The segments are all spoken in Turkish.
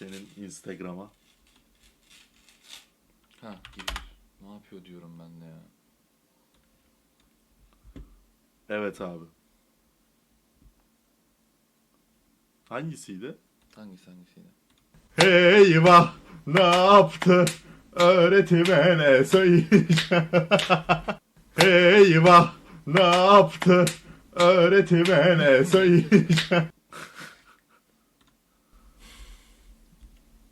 senin Instagram'a. Ha gir. Ne yapıyor diyorum ben de ya. Evet abi. Hangisiydi? Hangisi hangisiydi? Eyvah ne yaptı öğretmene söyleyeceğim. Eyvah ne yaptı öğretmene söyleyeceğim.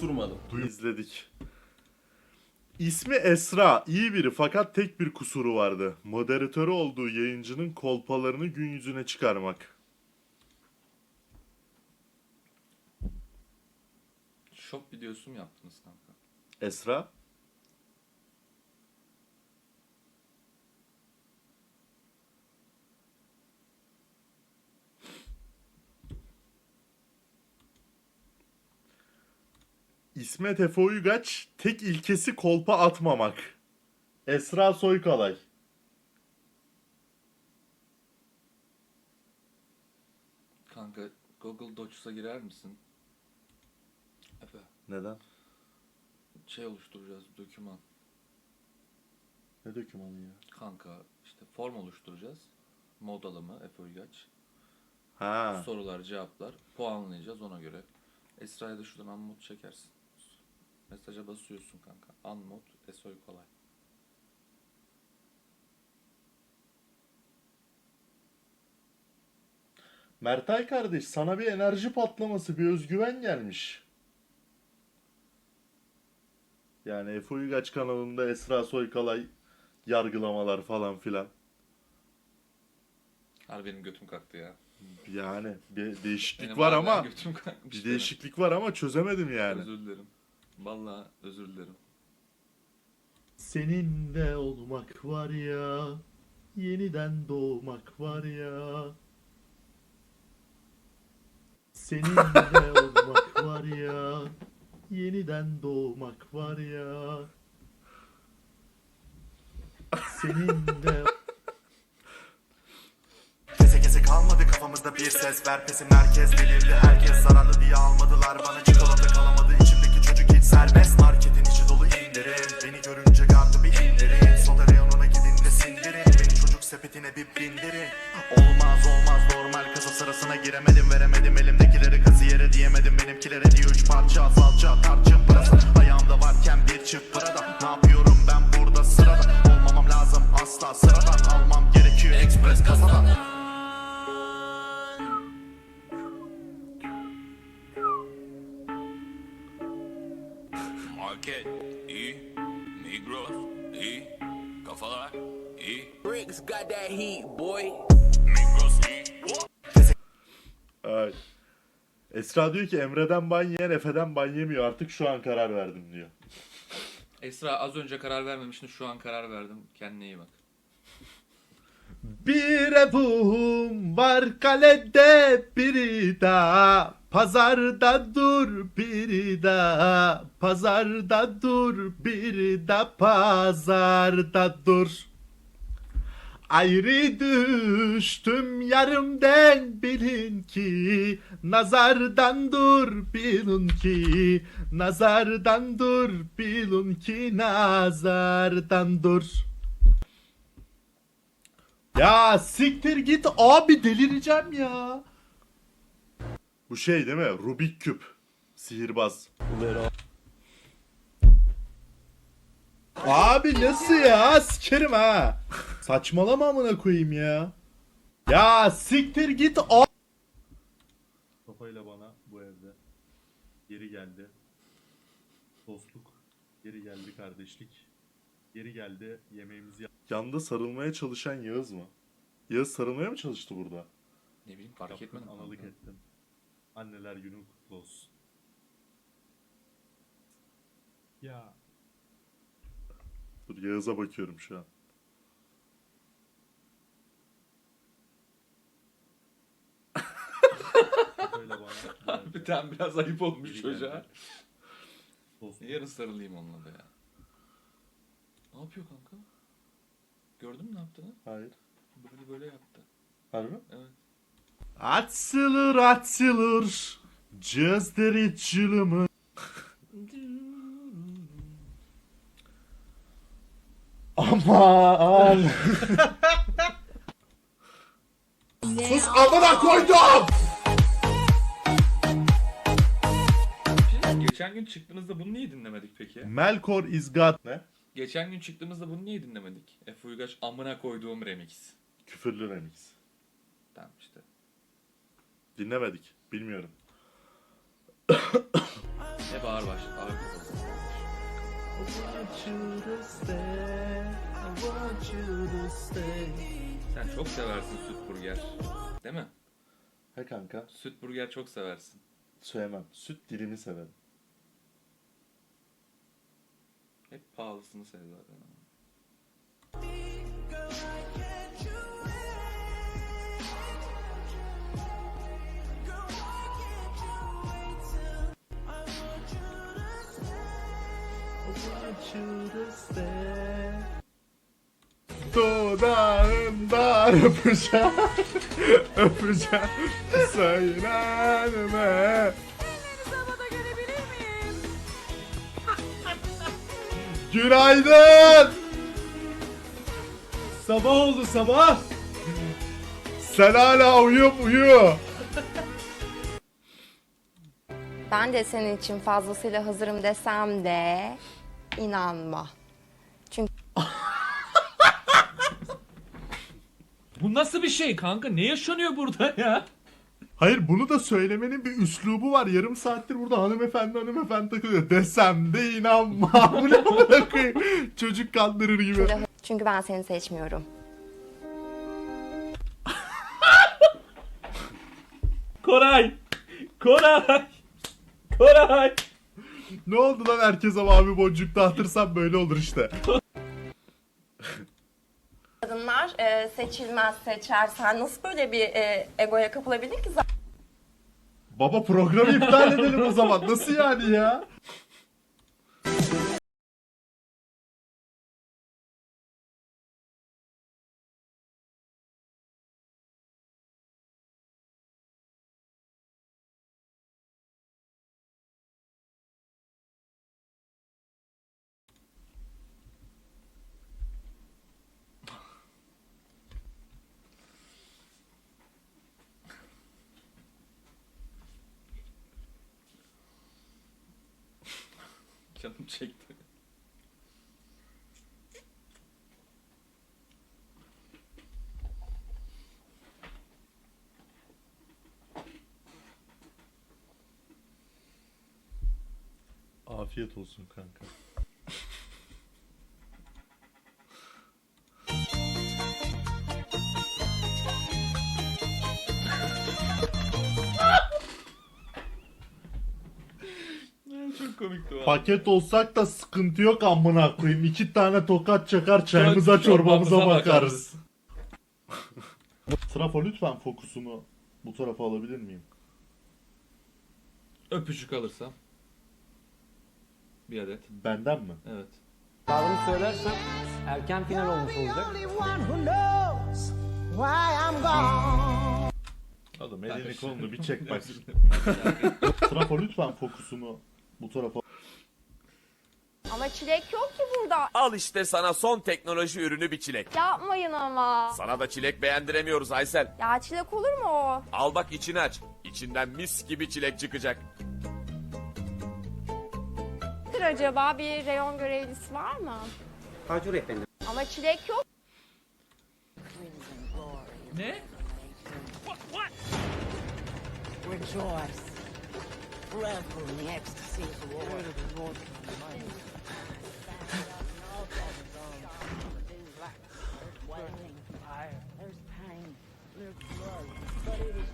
osurmadım. İzledik. İsmi Esra, iyi biri fakat tek bir kusuru vardı. Moderatörü olduğu yayıncının kolpalarını gün yüzüne çıkarmak. Şok videosu mu yaptınız kanka? Esra? İsmet Efe Uygaç, tek ilkesi kolpa atmamak. Esra Soykalay. Kanka Google Docs'a girer misin? Efe. Neden? Şey oluşturacağız doküman. Ne dokümanı ya? Kanka işte form oluşturacağız. Mod alımı Efe Uygaç. Ha. Sorular cevaplar. Puanlayacağız ona göre. Esra'ya da şuradan unmod çekersin. Mesaja basıyorsun kanka. Unmod Esoy kolay. Mertay kardeş sana bir enerji patlaması, bir özgüven gelmiş. Yani Efe Uygaç kanalında Esra Soykalay yargılamalar falan filan. Harbi benim götüm kalktı ya. Yani bir değişiklik Benim var ama bir benim. değişiklik var ama çözemedim yani. Özür dilerim. Vallahi özür dilerim. Seninle olmak var ya, yeniden doğmak var ya. Seninle olmak var ya, yeniden doğmak var ya. Seninle Kese kese kalmadı kafamızda bir ses ver pesi merkez belirli herkes zararlı diye almadılar bana çikolata kalamadı serbest marketin içi dolu indirim beni görünce gardı bir indirin soda reyonuna gidin de sindirin beni çocuk sepetine bir bindirin. Olmaz olmaz. Normal kasa sırasına giremedim veremedim. Elimdekileri kasiyere diyemedim. Benimkilere diyor üç parça salça tarçın Esra diyor ki Emre'den ban yiyen Efe'den ban yemiyor artık şu an karar verdim diyor. Esra az önce karar vermemiştin şu an karar verdim. Kendine iyi bak. Bir evum var kalede biri daha Pazarda dur biri daha Pazarda dur biri de pazarda dur Ayrı düştüm yarımden bilin ki Nazardan dur bilin ki Nazardan dur bilin ki Nazardan dur Ya siktir git abi delireceğim ya. Bu şey değil mi? Rubik küp. Sihirbaz. Abi nasıl ya? Sikerim ha. Saçmalama amına koyayım ya. Ya siktir git a- Kafayla bana bu evde. Geri geldi. Dostluk. Geri geldi kardeşlik. Geri geldi yemeğimizi Yanda sarılmaya çalışan Yağız mı? Yağız sarılmaya mı çalıştı burada? Ne bileyim fark Yaptın, etmedim. analık kanka. ettin. Anneler günün kutlu olsun. Ya Dur Yağız'a bakıyorum şu an. Kafayla bana. Harbiden biraz ayıp olmuş Geri çocuğa. Yarın sarılayım onunla da ya. Ne yapıyor kanka? Gördün mü ne yaptığını? Hayır. Böyle böyle yaptı. Harbi? Evet. Açılır açılır Gözleri çılımı Aman Sus amına koydum Geçen gün çıktığınızda bunu niye dinlemedik peki? Melkor is God Ne? Geçen gün çıktığımızda bunu niye dinlemedik? Efe Uygaç amına koyduğum remix. Küfürlü remix Tamam işte. Dinlemedik bilmiyorum Hep ağır baş. Ağır kapalı. Sen çok seversin süt burger. Değil mi? He kanka Süt burger çok seversin. Söylemem süt dilimi severim Hep pahalısını sev zaten. Dudağından öpeceğim. Öpeceğim. Söylenme Günaydın sabah oldu sabah. Sen hala uyup uyu Ben de senin için fazlasıyla hazırım desem de inanma. Bu nasıl bir şey kanka? Ne yaşanıyor burada ya? Hayır bunu da söylemenin bir üslubu var. Yarım saattir burada hanımefendi hanımefendi takılıyor. Desem de inanma. Bu ne amına koyayım? Çocuk kandırır gibi. Çünkü ben seni seçmiyorum. Koray. Koray. Koray. Ne oldu lan herkese mavi boncuk dağıtırsam böyle olur işte. Kadınlar e, seçilmez seçer. Nasıl böyle bir e, egoya kapılabildin ki? Baba programı iptal edelim o zaman. Nasıl yani ya? Canım çekti. Afiyet olsun kanka. Paket olsak da sıkıntı yok amına koyayım. İki tane tokat çakar çayımıza çorbamıza çorbamıza bakarız. Trafo lütfen fokusunu bu tarafa alabilir miyim? Öpücük alırsam. Bir adet. Benden mi? Evet. Adını söylersem erken final olmuş olacak. Oğlum elini kolunu bir çek bak. Trafo lütfen fokusunu bu tarafa Ama çilek yok ki burada. Al işte sana son teknoloji ürünü bir çilek. Yapmayın ama. Sana da çilek beğendiremiyoruz Aysel. Ya çilek olur mu o? Al bak içini aç. İçinden mis gibi çilek çıkacak. Nedir acaba bir reyon görevlisi var mı? Tacur efendim. Ama çilek yok. Ne? Rejoice. Revel in the ecstasy of the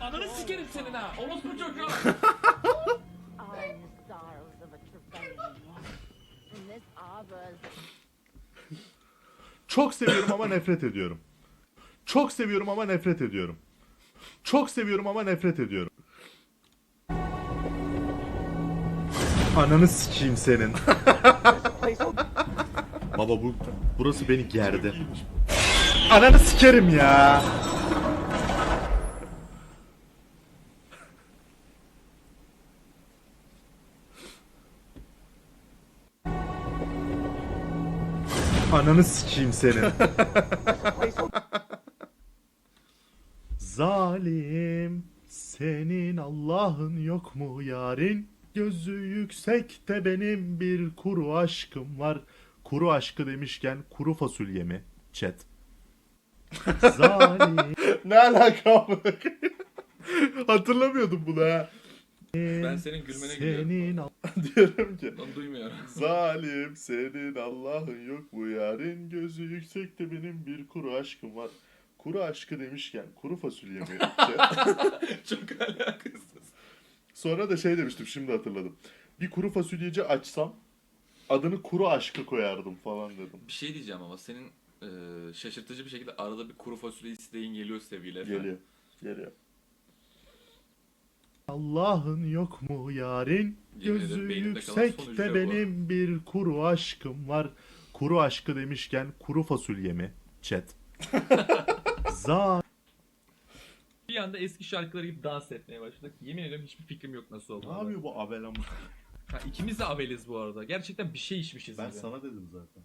Ananı sikerim senin ha. Orospu çocuğu. Çok seviyorum ama nefret ediyorum. Çok seviyorum ama nefret ediyorum. Çok seviyorum ama nefret ediyorum. Ananı sikeyim senin. Baba bu burası beni gerdi. Ananı sikerim ya. Ananı sikeyim senin. Zalim senin Allah'ın yok mu yarin? Gözü yüksekte benim bir kuru aşkım var. Kuru aşkı demişken kuru fasulye mi? Chat. Zalim. ne alaka bu? Hatırlamıyordum bunu ha. Ben senin gülmene gülüyorum. Senin Al- diyorum ki. Onu duymuyorum. Zalim senin Allah'ın yok mu yarın gözü yüksekte benim bir kuru aşkım var. Kuru aşkı demişken kuru fasulye mi? Çok alakasız. Sonra da şey demiştim şimdi hatırladım. Bir kuru fasulyeci açsam adını kuru aşkı koyardım falan dedim. Bir şey diyeceğim ama senin e, şaşırtıcı bir şekilde arada bir kuru fasulye isteğin geliyor sevgiyle. Geliyor. Geliyor. Allah'ın yok mu yarın Yemin gözü ederim beynimde kalan yüksekte sonucu bu. benim bir kuru aşkım var. Kuru aşkı demişken kuru fasulye mi? Chat. Za Bir anda eski şarkıları gibi dans etmeye başladık. Yemin ediyorum hiçbir fikrim yok nasıl Ne olduğunu. yapıyor bu Abel ama? Ha, ikimiz de abeliz bu arada. Gerçekten bir şey içmişiz Ben gibi. sana dedim zaten.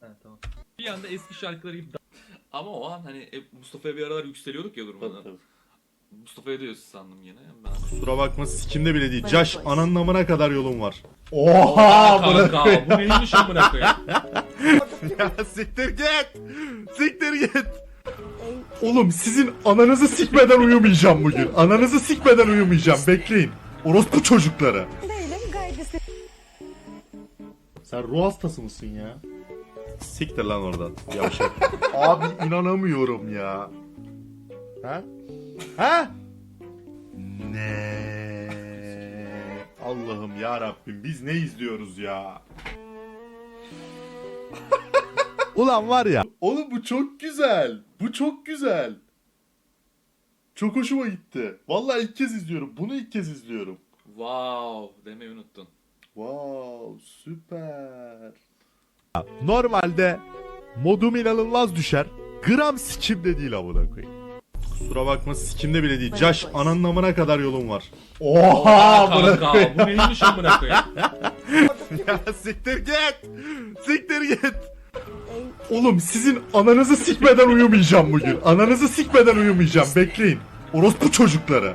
Ha, tamam. Bir anda eski şarkıları gibi Ama o an hani e, Mustafa'ya bir aralar yükseliyorduk ya durmadan. Mustafa'ya diyorsun sandım yine. Ben... Kusura bakma sikimde bile değil. Caş ananın amına kadar yolum var. Oha kanka bu neymiş amına koyayım. ya siktir git. Siktir git. Oğlum sizin ananızı sikmeden uyumayacağım bugün. Ananızı sikmeden uyumayacağım. Bekleyin. Orospu çocukları. Sen ruh hastası mısın ya? Siktir lan oradan. Yavşak. Abi inanamıyorum ya. Ha? Ha? Ne? Allah'ım ya Rabbim biz ne izliyoruz ya? Ulan var ya. Oğlum bu çok güzel. Bu çok güzel. Çok hoşuma gitti. Vallahi ilk kez izliyorum. Bunu ilk kez izliyorum. Wow demeyi unuttun. Wow, süper. Normalde modum inanılmaz düşer. Gram sikimde değil amına koyayım. Kusura bakma sikimde bile değil. Caş ananın amına kadar yolum var. Oha kanka bu neymiş amına koyayım. ya siktir git. Siktir git. Oğlum sizin ananızı sikmeden uyumayacağım bugün. Ananızı sikmeden uyumayacağım. Bekleyin. Orospu çocukları.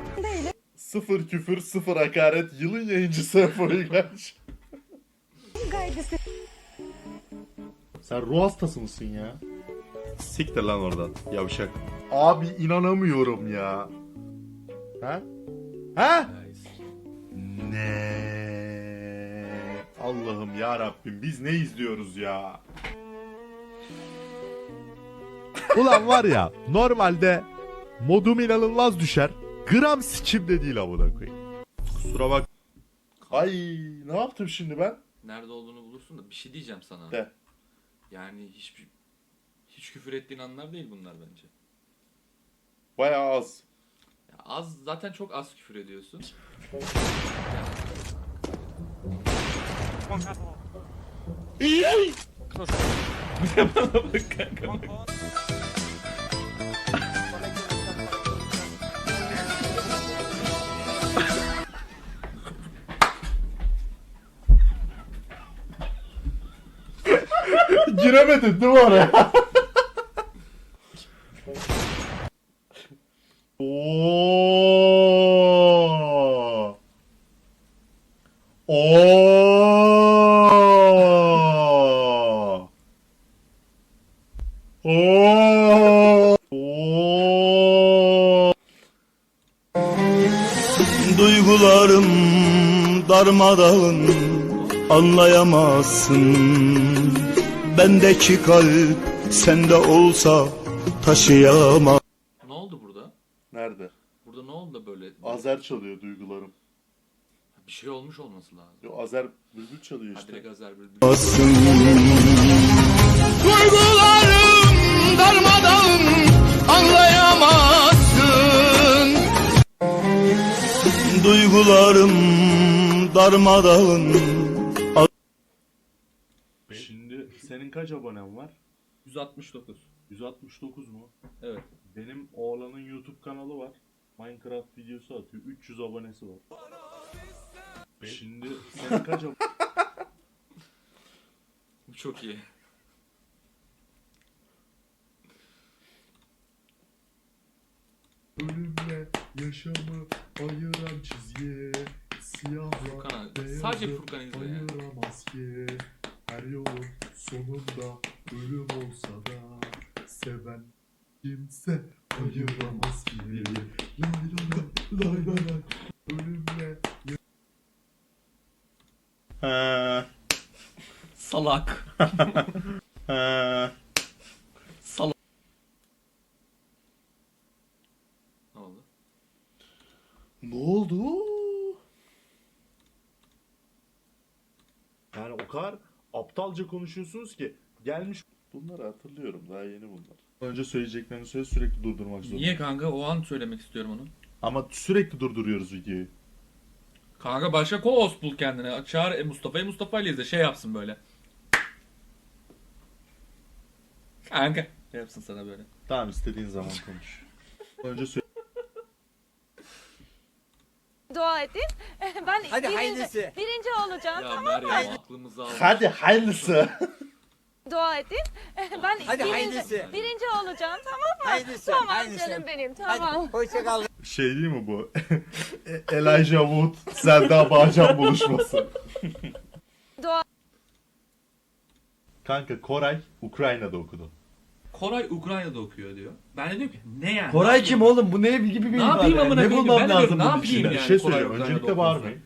Sıfır küfür, sıfır hakaret. Yılın yayıncısı Efo'yu gelmiş. Gaygısı. Sen ruh hastası mısın ya? Siktir lan oradan yavşak. Abi inanamıyorum ya. Ha? Ha? Nice. Ne? Allah'ım ya Rabbim biz ne izliyoruz ya? Ulan var ya normalde modum inanılmaz düşer. Gram sikimde değil amına koyayım. Kusura bak. Ay ne yaptım şimdi ben? Nerede olduğunu bulursun da bir şey diyeceğim sana. De. Yani hiçbir hiç küfür ettiğin anlar değil bunlar bence. Bayağı az. Ya az zaten çok az küfür ediyorsun. İyi. Bana bak kanka. Giremedin değil mi oraya? Oo. Oo. Oo. Oo. Duygularım darmadağın anlayamazsın Bendeki kalp sende olsa taşıyamaz Ne oldu burada? Nerede? Burada ne oldu da böyle? Azer çalıyor duygularım. Bir şey olmuş olması lazım. Yo, Azer bülbül çalıyor Ha işte. direkt Azer bir Duygularım darmadağın anlayamazsın Duygularım darmadağın senin kaç abonen var? 169. 169 mu? Evet. Benim oğlanın YouTube kanalı var. Minecraft videosu atıyor. 300 abonesi var. Şimdi senin kaç abonen Bu çok iyi. Ölümle yaşamı ayıran çizgiye Siyahla Furkan- beyazı sadece Furkan izle ya. ayıramaz ki sonunda ölüm olsa da Seven kimse ayıramaz ki Lay lay lay lay lay lay Ölümle Ha, Salak. ha. Ne oldu? Ne oldu? Yani o kadar aptalca konuşuyorsunuz ki gelmiş bunları hatırlıyorum daha yeni bunlar. Önce söyleyeceklerini söyle sürekli durdurmak zorunda. Niye kanka? O an söylemek istiyorum onu. Ama sürekli durduruyoruz videoyu. Kanka başka co-host bul kendine. Çağır e, Mustafa'yı Mustafa ile izle. Şey yapsın böyle. Kanka. Şey yapsın sana böyle. Tamam istediğin zaman konuş. Önce söyle. Dua edin. Ben Hadi birinci, hayırlısı. Birinci olacağım. Ya Meryem aklımızı aldı. Hadi hayırlısı. Dua edin. Ben Hadi birinci, hayırlısı. birinci olacağım tamam mı? Hayırlısı, Tamam hayırlısı. canım benim tamam. Hoşça kal. Şey değil mi bu? Elijah Wood, Selda Bağcan buluşması. Dua Kanka Koray Ukrayna'da okudu. Koray Ukrayna'da okuyor diyor. Ben de diyorum ki ne yani? Koray kim oğlum? Bu ne gibi bir Ne yapayım amına Ne koyayım? bulmam Ben de lazım diyorum, ne bunun yapayım içine? Bir yani şey Koray söyleyeyim. Ukrayna'da Öncelikle okuması? bağırmayın.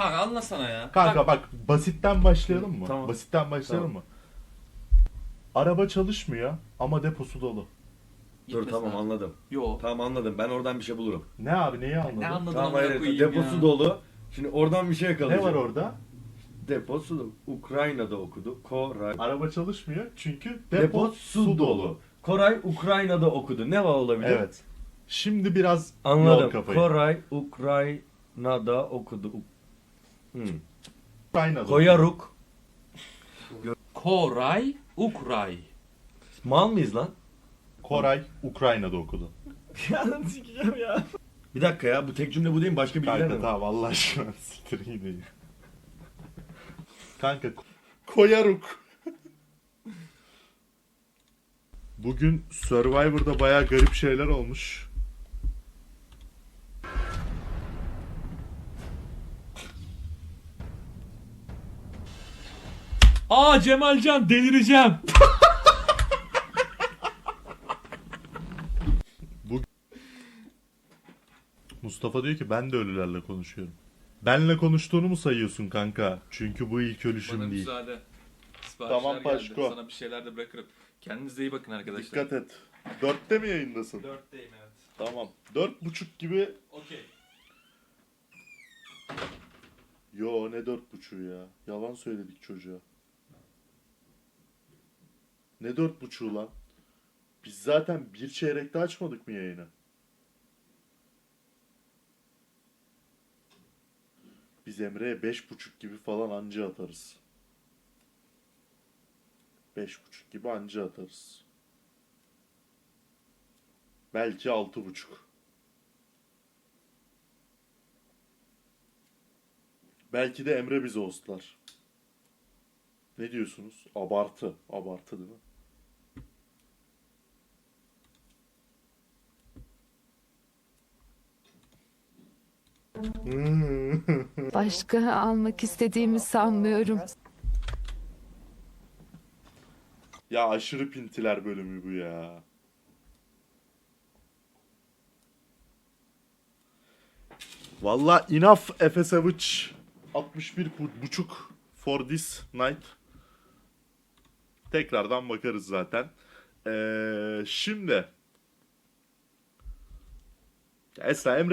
Kanka anlasana ya. Kanka bak basitten başlayalım mı? Tamam. Basitten başlayalım mı? Araba çalışmıyor ama deposu dolu. Dur Gitmesi tamam lazım. anladım. Yo. Tamam anladım. Ben oradan bir şey bulurum. Ne abi neyi anladın? Ne anladın Tamam amına hayır. koyayım Deposu ya? dolu. Şimdi oradan bir şey yakalayacağım. Ne var orada? Deposu dolu. Ukrayna'da okudu. Koray. Araba çalışmıyor çünkü depo, Depo su dolu. Koray Ukrayna'da okudu. Ne var olabilir? Evet. Şimdi biraz yol Anladım. kafayı. Koray Ukrayna'da okudu. U- Hmm. Ukrayna'da. Koyaruk. Koray Ukray. Mal mıyız lan? Koray Ukrayna'da okudu. ya sikeceğim ya. Bir dakika ya bu tek cümle bu değil mi? Başka bilgiler Kanka mi? tamam Allah aşkına siktir ya. Kanka ko- Koyaruk. Bugün Survivor'da bayağı garip şeyler olmuş. Aa Cemalcan delireceğim. Mustafa diyor ki ben de ölülerle konuşuyorum. Benle konuştuğunu mu sayıyorsun kanka? Çünkü bu ilk ölüşüm Bana değil. müsaade. Siparişler Tamam, geldi. Paşko. Sana bir şeyler de bırakırım. Kendinize iyi bakın arkadaşlar. Dikkat et. Dörtte mi yayındasın? Dörtteyim evet. Tamam. Dört buçuk gibi. Okey. Yo ne dört buçuğu ya. Yalan söyledik çocuğa. Ne dört buçuğu lan? Biz zaten bir çeyrekte açmadık mı yayını? Biz Emre'ye beş buçuk gibi falan anca atarız. Beş buçuk gibi anca atarız. Belki altı buçuk. Belki de Emre bizi hostlar. Ne diyorsunuz? Abartı. Abartı değil mi? Başka almak istediğimi sanmıyorum. Ya aşırı pintiler bölümü bu ya. Valla enough Efe Savage 61 bu- buçuk for this night. Tekrardan bakarız zaten. Ee, şimdi Esra Emre